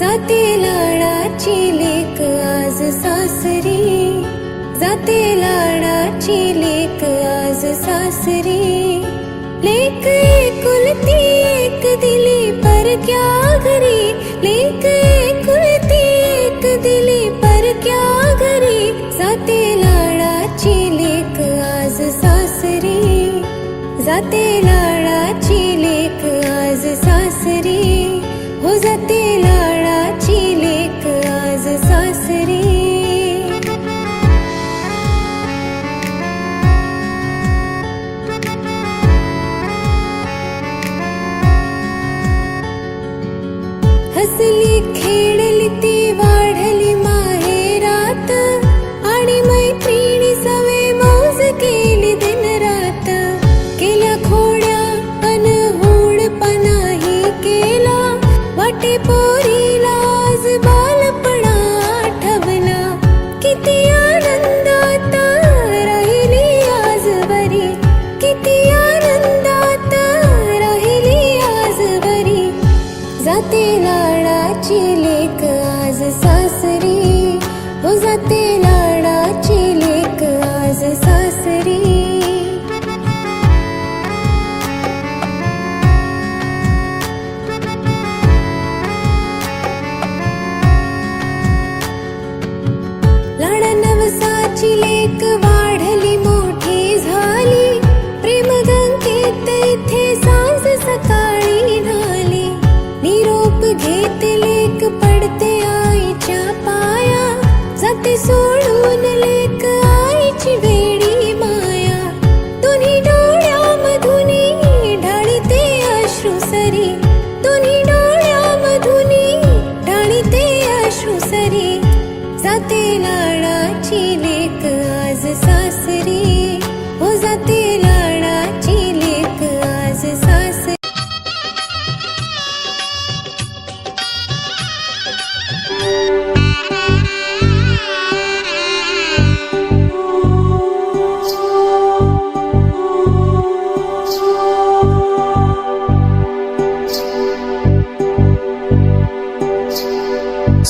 जाते लाडाची लेक आज सासरी. जाते लाडाची लेक आज सासरी. लेक एकुलती एक दिली पर क्या घरी? लेक एकुलती एक दिली पर क्या घरी? जाते लाडाची लेक आज सासरी. जाते लाड ती लाडाची लेख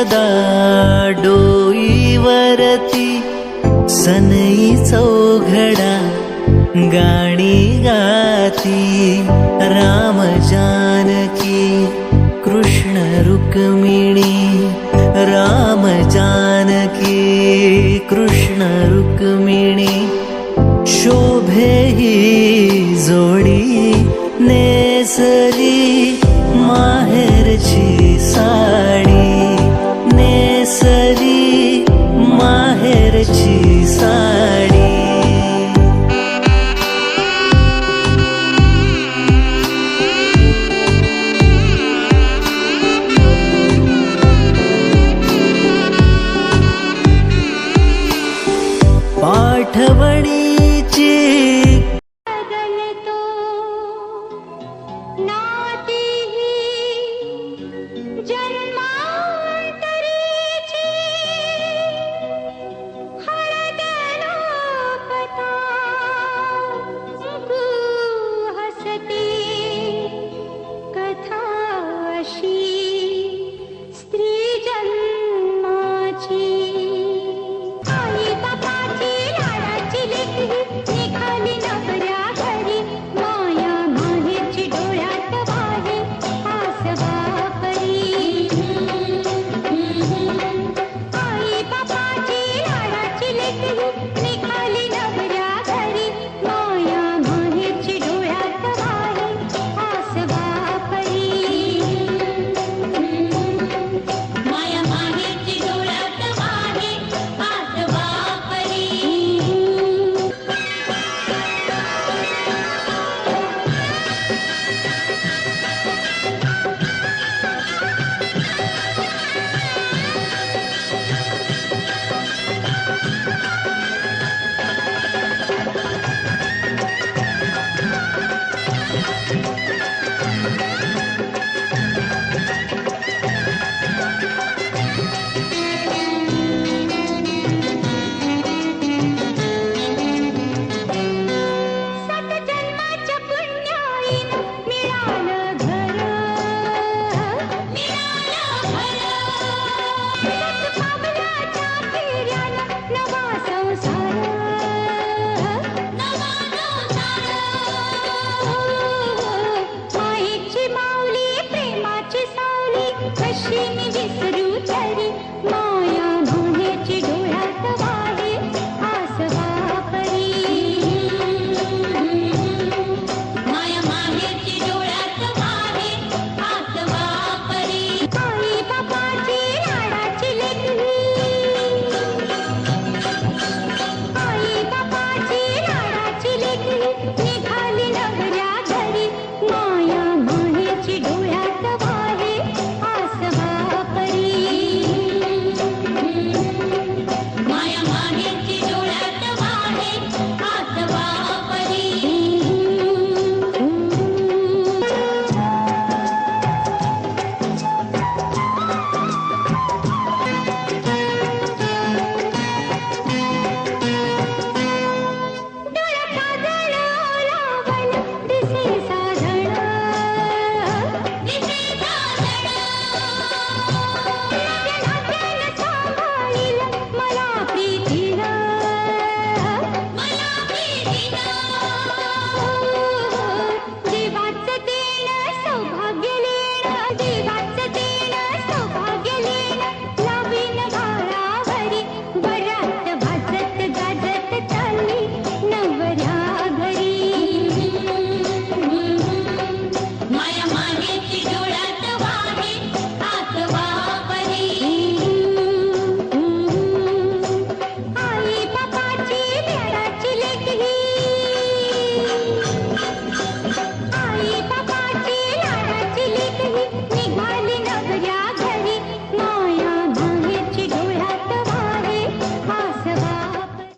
अक्षदा डोईवरती सनई चौघडा गाणी गाती. राम जानकी कृष्ण रुक्मिणी. राम जानकी कृष्ण रुक्मिणी. शोभे ही जोडी नेसली माहेरची सा